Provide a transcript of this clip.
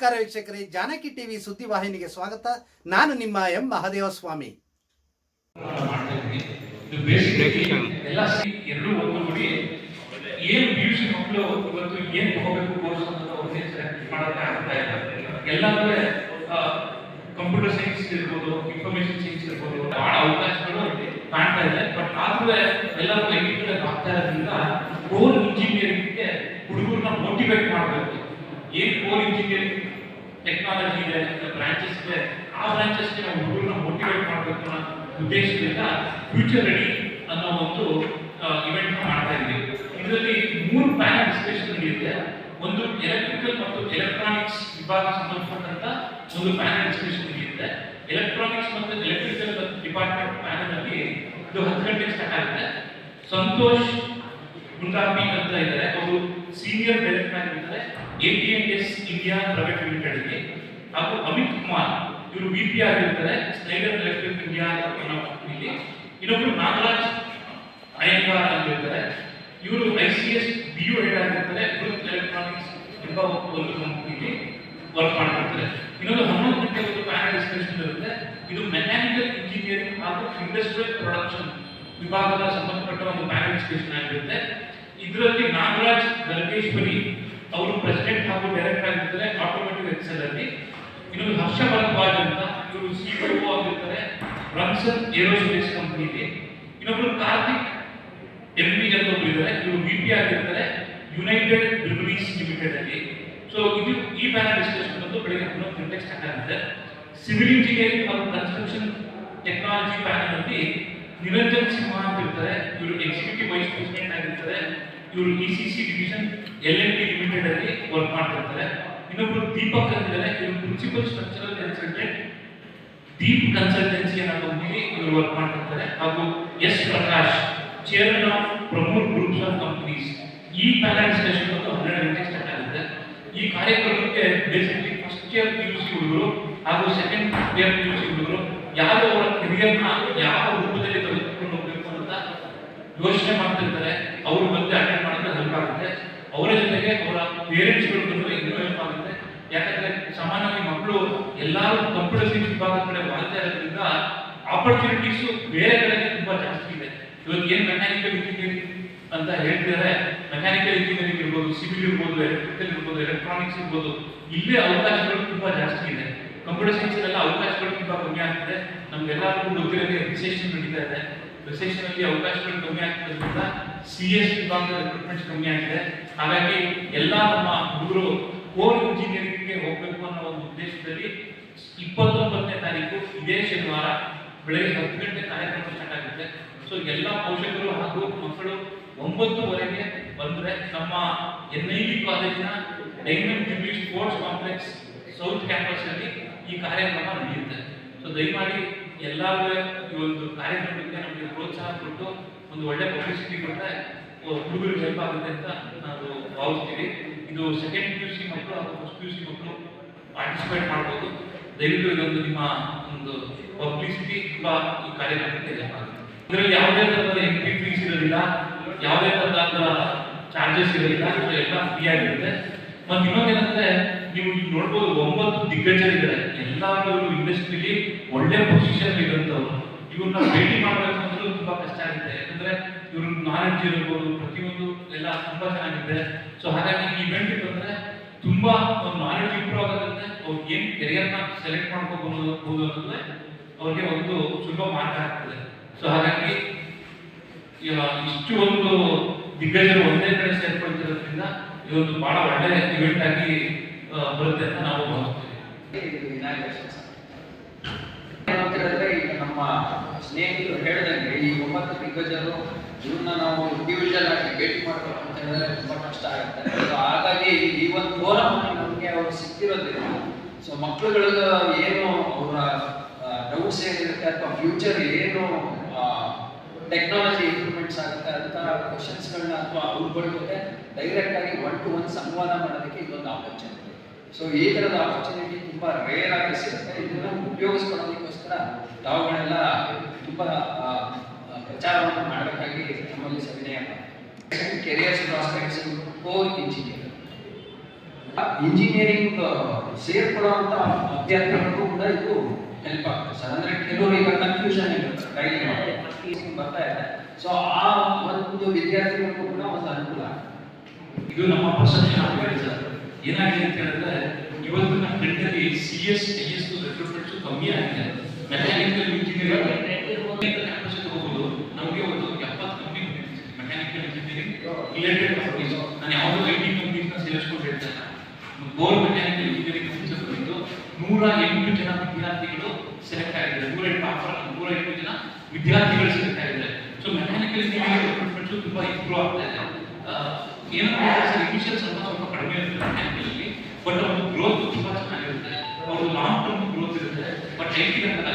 ನಮಸ್ಕಾರ ವೀಕ್ಷಕರೇ, ಜಾನಕಿ ಟಿವಿ ಸುದ್ದಿ ವಾಹಿನಿಗೆ ಸ್ವಾಗತ. ನಾನು ನಿಮ್ಮ M Mahadeva Swamy computer science ಇರ್ಬೋದು ಇನ್ಫಾರ್ಮೇಶನ್ ಸೈನ್ಸ್ ಇರ್ಬೋದು, ಬಹಳ ಅವಕಾಶಗಳು ಕಾಣ್ತಾ ಇದೆ. ಬಟ್ ಆದ್ರೆ ಎಲ್ಲರೂ ಎಜುಕೇಟೆಡ್ ಆಗ್ತಾ ಇರೋದ್ರಿಂದ ಕೋರ್ ಇಂಜಿನಿಯರಿಂಗ್ಗೆ ಹುಡುಗರನ್ನ ಮೋಟಿವೇಟ್ ಮಾಡಬೇಕು. ಏನ್ ಕೋರ್ ಇಂಜಿನಿಯರಿಂಗ್ ಟೆಕ್ನಾಲಜಿ ಇದೆ ಬ್ರಾಂಚಸ್ ಇದೆ. ಆ ಬ್ರಾಂಚಸ್ಗೆ ನಾವು ಹುಡುಗರನ್ನ ಮೋಟಿವೇಟ್ ಮಾಡಬೇಕು ಅನ್ನೋ ಉದ್ದೇಶದಿಂದ ಫ್ಯೂಚರ್ ರೆಡಿ ಅನ್ನೋ ಒಂದು ಇವೆಂಟ್ ಮಾಡ್ತಾ ಇದ್ದೀವಿ. ಇದರಲ್ಲಿ ಮೂರು ಪ್ಯಾನಲ್ ಡಿಸ್ಕಷನ್ ನಡೆಯುತ್ತೆ ಒಂದು ಎಲೆಕ್ಟ್ರಿಕಲ್ ಮತ್ತು ಎಲೆಕ್ಟ್ರಾನಿಕ್ಸ್ ವಿಭಾಗ ಸಂಬಂಧಪಟ್ಟಂತ ಒಂದು ಪ್ಯಾನಲ್ ಡಿಸ್ಕಷನ್ ನಡೆಯುತ್ತೆ ಎಲೆಕ್ಟ್ರಾನಿಕ್ಸ್ ಮತ್ತು ಎಲೆಕ್ಟ್ರಿಕಲ್ ಡಿಪಾರ್ಟ್ಮೆಂಟ್ ಪ್ಯಾನಲ್ ಅಲ್ಲಿ ಇದು ಹತ್ತು ಗಂಟೆ ಸ್ಟಾರ್ಟ್ ಆಗುತ್ತೆ. ಸಂತೋಷ್ ಗುಂಡಾಪಿ ಅಂತ ಇದ್ದಾರೆ. ಅವರು ಸೀನಿಯರ್ ಡೈರೆಕ್ಟರ್ ಆಗಿದ್ದಾರೆ ಎಸ್ ಇಂಡಿಯಾ ಪ್ರೈವೇಟ್ ಲಿಮಿಟೆಡ್ಗೆ, ಹಾಗೂ ಅಮಿತ್ ಕುಮಾರ್, ಇವರು ಬಿ ಪಿ ಆಗಿರ್ತಾರೆ ಸ್ನೈಡರ್ ಎಲೆಕ್ಟ್ರಿಕ್ ಇಂಡಿಯಾ ಅನ್ನೋ ಕಂಪನಿಲಿ ಇನ್ನೊಬ್ರು ನಾಗರಾಜ್ ಅಯ್ಯಂಗಾರ್ ಆಗಿರ್ತಾರೆ. ಇವರು I C S B U head ಆಗಿರ್ತಾರೆ ಗ್ರೂಪ್ ಎಲೆಕ್ಟ್ರಾನಿಕ್ಸ್ ಎಂಬ ಒಂದು ಕಂಪನಿಲಿ ವರ್ಕ್ ಮಾಡ್ತಿರ್ತಾರೆ. ಇನ್ನೊಂದು ಹನ್ನೊಂದು ಗಂಟೆ ಒಂದು ಪ್ಯಾನಲ್ ಡಿಸ್ಕಷನ್ ಇರುತ್ತೆ. ಇದು ಮೆಕ್ಯಾನಿಕಲ್ ಇಂಜಿನಿಯರಿಂಗ್ ಹಾಗೂ ಇಂಡಸ್ಟ್ರಿಯಲ್ ಪ್ರೊಡಕ್ಷನ್ ವಿಭಾಗದ ಸಂಬಂಧಪಟ್ಟ ಒಂದು ಪ್ಯಾನಲ್ ಡಿಸ್ಕಷನ್ ಆಗಿರುತ್ತೆ. ಇದರಲ್ಲಿ ನಾಗರಾಜ್ ಗರ್ಗೇಶ್ವರಿ ಅವರು ಪ್ರೆಸಿಡೆಂಟ್ ಹಾಗೂ ಡೈರೆಕ್ಟರ್ ಆಗಿರ್ತಾರೆ ಆಟೋಮೆಟಿಕ್ ಎಕ್ಸೆಲ್ ಅಲ್ಲಿ. ಇನ್ನೊಂದು ಹರ್ಷ ಭರದ್ವಾಜ್ ಅಂತ ಇವರು ಸಿಇಒ ಆಗಿರ್ತಾರೆ ರನ್ಸನ್ ಏರೋಸ್ಪೇಸ್ ಕಂಪನಿಲಿ ಇನ್ನೊಬ್ರು ಕಾರ್ತಿಕ್ ಎಂ ಪಿ ಅಂತ ಒಬ್ರು ಇದ್ದಾರೆ ಇವರು ಬಿ ಪಿ ಆಗಿರ್ತಾರೆ ಯುನೈಟೆಡ್ ಬ್ರಿವರೀಸ್ ಲಿಮಿಟೆಡ್ ಅಲ್ಲಿ. ಸೊ ಇದು ಈ ಪ್ಯಾನಲ್ ಡಿಸ್ಕಷನ್ ಬಂದು ಬೆಳಗ್ಗೆ ಹನ್ನೊಂದು ಗಂಟೆ ಸ್ಟಾರ್ಟ್ ಆಗುತ್ತೆ. ಸಿವಿಲ್ ಇಂಜಿನಿಯರಿಂಗ್ ಹಾಗೂ ಕನ್ಸ್ಟ್ರಕ್ಷನ್ ಟೆಕ್ನಾಲಜಿ ಪ್ಯಾನಲ್ ಅಲ್ಲಿ ನಿರಂಜನ್ ಸಿಂಹ ಅಂತ ಇರ್ತಾರೆ. ಇವರು ಎಕ್ಸಿಕ್ಯೂಟಿವ್ ವೈಸ್ ಪ್ರೆಸಿಡೆಂಟ್ ಆಗಿರ್ತಾರೆ. ಇವರು E C C division L N T limited ಅಲ್ಲಿ ವರ್ಕ್ ಮಾಡ್ತಿರ್ತಾರೆ ಇನ್ನೊಬ್ರು ದೀಪಕ್ ಅಂತಿದ್ದಾರೆ ಇವರು principal structural consultant Deep consultancy ಅನ್ನೋ ಕಂಪನಿ ಇವರು ವರ್ಕ್ ಮಾಡ್ತಿರ್ತಾರೆ ಹಾಗೂ S Prakash chairman of promote groups of companies ಈ ಪ್ಯಾನಲ್ ಡಿಸ್ಕಷನ್ ಒಂದು ಹನ್ನೆರಡು ಗಂಟೆಗೆ ಸ್ಟಾರ್ಟ್ ಆಗುತ್ತೆ. ಈ ಕಾರ್ಯಕ್ರಮಕ್ಕೆ basically first year P U C ಹುಡುಗರು ಹಾಗೂ second year P U C ಹುಡುಗರು ಯಾವ ಅವರ ಕೆರಿಯರ್ನ ಯಾವ ರೂಪದಲ್ಲಿ ತೆಗೆದುಕೊಂಡು ಹೋಗಬೇಕು ಅಂತ ಯೋಚನೆ ಮಾಡ್ತಿರ್ತಾರೆ ಅವರು ಬಂದು ಅಟೆಂಡ್ ಮಾಡಿದ್ರೆ ಹೆಲ್ಪ್ ಆಗುತ್ತೆ ಅವರ ಜೊತೆಗೆ ಅವರ ಪೇರೆಂಟ್ಸ್ಗಳು ಬಂದ್ರೆ ಇನ್ನೂ ಹೆಲ್ಪ್ ಆಗುತ್ತೆ ಯಾಕಂದ್ರೆ ಸಾಮಾನ್ಯವಾಗಿ ಮಕ್ಕಳು ಎಲ್ಲರೂ ಕಂಪ್ಯೂಟರ್ ವಿಭಾಗದ ವಿಭಾಗ ಕಡೆ ಮಾಡ್ತಾ ಇರೋದ್ರಿಂದ ಆಪರ್ಚುನಿಟೀಸ್ ಬೇರೆ ಕಡೆಗೆ ತುಂಬಾ ಜಾಸ್ತಿ ಇದೆ. ಇವಾಗ ಏನು ಮೆಕ್ಯಾನಿಕಲ್ ಇಂಜಿನಿಯರಿಂಗ್ ಅಂತ ಹೇಳ್ತಿದ್ದಾರೆ ಮೆಕ್ಯಾನಿಕಲ್ ಇಂಜಿನಿಯರಿಂಗ್ ಇರ್ಬೋದು ಸಿವಿಲ್ ಇರ್ಬೋದು ಎಲೆಕ್ಟ್ರಿಕಲ್ ಇರ್ಬೋದು ಎಲೆಕ್ಟ್ರಾನಿಕ್ಸ್ ಇರ್ಬೋದು, ಇಲ್ಲೇ ಅವಕಾಶಗಳು ತುಂಬಾ ಜಾಸ್ತಿ ಇದೆ. ಕಂಪ್ಯೂಟರ್ ಸೈನ್ಸ್ ಎಲ್ಲ ಅವಕಾಶಗಳು ತುಂಬ ಕಮ್ಮಿ ಆಗ್ತಿದೆ. ನಮ್ಗೆಲ್ಲರಿಗೂ ಗೊತ್ತಿರೋದೇ ರಿಸೆಷನ್ ನಡೀತಾ ಇದೆ. ರಿಸೆಷನ್ ಅಲ್ಲಿ ಅವಕಾಶಗಳು ಕಮ್ಮಿ ಆಗ್ತಿರೋದ್ರಿಂದ ಸಿ ಎಸ್ ವಿಭಾಗದ ರಿಕ್ರೂಟ್ಮೆಂಟ್ ಕಮ್ಮಿ ಆಗಿದೆ. ಹಾಗಾಗಿ ಎಲ್ಲ ನಮ್ಮ ಹುಡುಗರು ಕೋರ್ ಇಂಜಿನಿಯರಿಂಗ್ಗೆ ಹೋಗ್ಬೇಕು ಅನ್ನೋ ಒಂದು ಉದ್ದೇಶದಲ್ಲಿ ಇಪ್ಪತ್ತೊಂಬತ್ತನೇ ತಾರೀಕು, ಇದೇ ಶನಿವಾರ ಬೆಳಗ್ಗೆ ಹತ್ತು ಗಂಟೆ ಕಾರ್ಯಕ್ರಮ ಸ್ಟಾರ್ಟ್ ಆಗುತ್ತೆ. ಸೊ ಎಲ್ಲ ಪೋಷಕರು ಹಾಗೂ ಮಕ್ಕಳು ಒಂಬತ್ತುವರೆಗೆ ಬಂದರೆ ನಮ್ಮ ಎನ್ ಐ ಬಿ ಕಾಲೇಜಿನ diamond jubilee sports complex south campus ಅಲ್ಲಿ ಈ ಕಾರ್ಯಕ್ರಮ ನಡೆಯುತ್ತೆ. ಸೊ ದಯಮಾಡಿ ಎಲ್ಲರೂ ಈ ಒಂದು ಕಾರ್ಯಕ್ರಮಕ್ಕೆ ನಮಗೆ ಪ್ರೋತ್ಸಾಹ ಕೊಟ್ಟು ಒಂದು ಒಳ್ಳೆ ಪಬ್ಲಿಸಿಟಿ ಕೊಟ್ಟರೆ ಹುಡುಗರಿಗೆ ಹೆಲ್ಪ್ ಆಗುತ್ತೆ ಅಂತ ನಾವು ಭಾವಿಸ್ತೀವಿ ಇದು ಸೆಕೆಂಡ್ ಪಿ ಯು ಸಿ ಮಕ್ಕಳು ಹಾಗೂ ಫಸ್ಟ್ ಪಿ ಯು ಸಿ ಮಕ್ಕಳು ಪಾರ್ಟಿಸಿಪೇಟ್ ಮಾಡ್ಬೋದು. ದಯವಿಟ್ಟು ಇದೊಂದು ನಿಮ್ಮ ಒಂದು ಪಬ್ಲಿಸಿಟಿ ತುಂಬಾ ಈ ಕಾರ್ಯಕ್ರಮಕ್ಕೆ ಇದರಲ್ಲಿ ಯಾವುದೇ ತರಹದ ಎಂಟ್ರಿ ಫೀಸ್ ಇರೋದಿಲ್ಲ ಯಾವುದೇ ತರಹದ ಚಾರ್ಜಸ್ ಇರೋದಿಲ್ಲ ಎಲ್ಲ ಫ್ರೀ ಆಗಿರುತ್ತೆ. ಮತ್ತೆ ಇನ್ನೊಂದೇನಂದ್ರೆ ನೀವು ಈಗ ನೋಡ್ಬೋದು ಒಂಬತ್ತು ದಿಗ್ಗಜರಿದ್ದಾರೆ ಎಲ್ಲರೂ ಇಂಡಸ್ಟ್ರಿಲಿ ಒಳ್ಳೆ ಪೊಸಿಷನ್ ಇರುವಂತವ್ರು. ಇವ್ರನ್ನ ಭೇಟಿ ಮಾಡಬೇಕು ತುಂಬ ತುಂಬಾ ಕಷ್ಟ ಆಗುತ್ತೆ. ಯಾಕಂದ್ರೆ ಇವ್ರ ನಾಲೆಡ್ಜ್ ಇರ್ಬೋದು, ಪ್ರತಿಯೊಂದು ಎಲ್ಲ ತುಂಬಾ ಚೆನ್ನಾಗಿದೆ. ಸೊ ಹಾಗಾಗಿ ಇವೆಂಟ್ ಬಂದ್ರೆ ತುಂಬಾ ಒಂದು ನಾಲೆಡ್ಜ್ ಇಂಪ್ರೂವ್ ಆಗೋದ್ರಿಂದ ಅವ್ರು ಏನ್ ಕೆರಿಯರ್ನ ಸೆಲೆಕ್ಟ್ ಮಾಡ್ಕೋಬಹುದು ಅನ್ನೋದು ಅವ್ರಿಗೆ ಒಂದು ಸುಲಭ ಮಾರ್ಗ ಆಗ್ತದೆ. ಸೊ ಹಾಗಾಗಿ ಇಷ್ಟು ಒಂದು ದಿಗ್ಗಜರು ಒಂದೇ ಕಡೆ ಸೇರ್ಕೊಳ್ತಿರೋದ್ರಿಂದ ಇದೊಂದು ಬಹಳ ಒಳ್ಳೆ ಇವೆಂಟ್ ಆಗಿ ಬರುತ್ತೆ ಅಂತ ನಾವು ಭಾವಿಸ್ತೀವಿ. ಸ್ನೇಹಿತರು ಹೇಳಿದಂಗೆ ಈ ಒಂಬತ್ತು ದಿಗ್ಗಜರು ಇವನ್ನ ನಾವು ಇಂಡಿವಿಜುವಲ್ ಆಗಿ ಭೇಟಿ ಮಾಡಬೇಕು ಅಂತ ಹೇಳಿದ್ರೆ ತುಂಬಾ ಕಷ್ಟ ಆಗುತ್ತೆ. ಹಾಗಾಗಿ ಈ ಒಂದು ಫೋರಮ್ ನಮಗೆ ಅವರು ಸಿಕ್ತಿರೋದ್ರಿಂದ ಸೊ ಮಕ್ಕಳುಗಳಿಗೆ ಏನು ಅವರ ಡೌಟ್ಸ್ ಏನಿರುತ್ತೆ ಅಥವಾ ಫ್ಯೂಚರ್ ಏನು ಟೆಕ್ನಾಲಜಿ ಇಂಪ್ರೂವ್ಮೆಂಟ್ಸ್ ಆಗುತ್ತೆ ಅಂತ ಕ್ವಶನ್ಸ್ಗಳನ್ನ ಅಥವಾ ಅವ್ರುಗಳ ಜೊತೆ ಡೈರೆಕ್ಟ್ ಆಗಿ ಒನ್ ಟು ಒನ್ ಸಂವಾದ ಮಾಡೋದಕ್ಕೆ ಇದೊಂದು ಆಪರ್ಚುನಿಟಿ ಸೊ ಈ ಥರದ ಆಪರ್ಚುನಿಟಿ ತುಂಬ ರೇರ್ ಆಗಿ ಸಿಗುತ್ತೆ. ಇದನ್ನು ಉಪಯೋಗಿಸ್ಕೊಳ್ಳೋದಕ್ಕೋಸ್ಕರ ತಾವುಗಳೆಲ್ಲ ತುಂಬ ಪ್ರಚಾರವನ್ನು ಮಾಡಬೇಕಾಗಿ ನಮ್ಮಲ್ಲಿ ಸವಿನಯ careers prospects core engineer. Engineering ಸೇರ್ಕೊಳ್ಳುವಂಥ ಅಭ್ಯರ್ಥಿಗಳಿಗೂ ಕೂಡ ಇದು ಹೆಲ್ಪ್ ಆಗ್ತದೆ. ಸರ್, ಅಂದ್ರೆ ಕೆಲವರು ಈಗ ಕನ್ಫ್ಯೂಷನ್ ಇರುತ್ತೆ ಕೈಲಿ ಬರ್ತಾ ಇದೆ. ಸೊ ಆ ಒಂದು ವಿದ್ಯಾರ್ಥಿಗಳಿಗೂ ಕೂಡ ಒಂದು ಅನುಕೂಲ ಇದು ನಮ್ಮ ಪರ್ಸೆಪ್ಷನ್ ಸರ್. ಏನಾಗಿದೆ ಅಂತ ಹೇಳಿದ್ರೆ ಇವತ್ತು ನಮ್ಮ ಫೀಲ್ಡಲ್ಲಿ ಸಿ ಎಸ್ ಐ ಎಸ್ ಕಮ್ಮಿ ಆಗಿದೆ. ಮೆಕ್ಯಾನಿಕಲ್ ಇಂಜಿನಿಯರಿಂಗ್ ಕ್ಯಾಂಪಸ್ ಹೋಗ್ಬೋದು ನಮಗೆ ಒಂದು ಎಪ್ಪತ್ತು company mechanical engineering related companies ನಾನು ಯಾವುದೋ ಐ ಟಿ ಕಂಪ್ನೀಸ್ನ ಸೇರಿಸ್ಕೊಂಡು ಹೇಳ್ತಾ ಇಲ್ಲ. ಗೋರ್ ಮೆಕ್ಯಾನಿಕಲ್ ಇಂಜಿನಿಯರಿಂಗ್ ಕಂಪ್ನೀಸ್ ಬಂದಿದ್ದು ನೂರ ಎಂಟು ಜನ ವಿದ್ಯಾರ್ಥಿಗಳು ಸೆಲೆಕ್ಟ್ ಆಗಿದ್ದಾರೆ. ನೂರ ಎಂಟು ಆಫರ್ ನೂರ ಎಂಟು ಜನ ವಿದ್ಯಾರ್ಥಿಗಳು ಸೆಲೆಕ್ಟ್ ಆಗಿದ್ದಾರೆ. ಸೊ ಮೆಕ್ಯಾನಿಕಲ್ ಇಂಜಿನಿಯರಿಂಗ್ ರಿಕ್ರೂಟ್ಮೆಂಟ್ಸ್ ತುಂಬಾ ಇಂಪ್ರೂವ್ ಆಗ್ತಾ ಇದೆ. ಏನಂದ್ರೆ ಸರ್ ಸ್ವಲ್ಪ ಸ್ವಲ್ಪ ಕಡಿಮೆ ಇರುತ್ತೆ ಮೆಕ್ಯಾನಿಕಲ್ ಬಟ್ ಅವ್ರ ಗ್ರೋತ್ ತುಂಬಾ ಚೆನ್ನಾಗಿರುತ್ತೆ. ಅವ್ರ ಲಾಂಗ್ ಟರ್ಮ್ ಗ್ರೋತ್ ಇರುತ್ತೆ. ಬಟ್ ಐ ಟಿ ತುಂಬಾ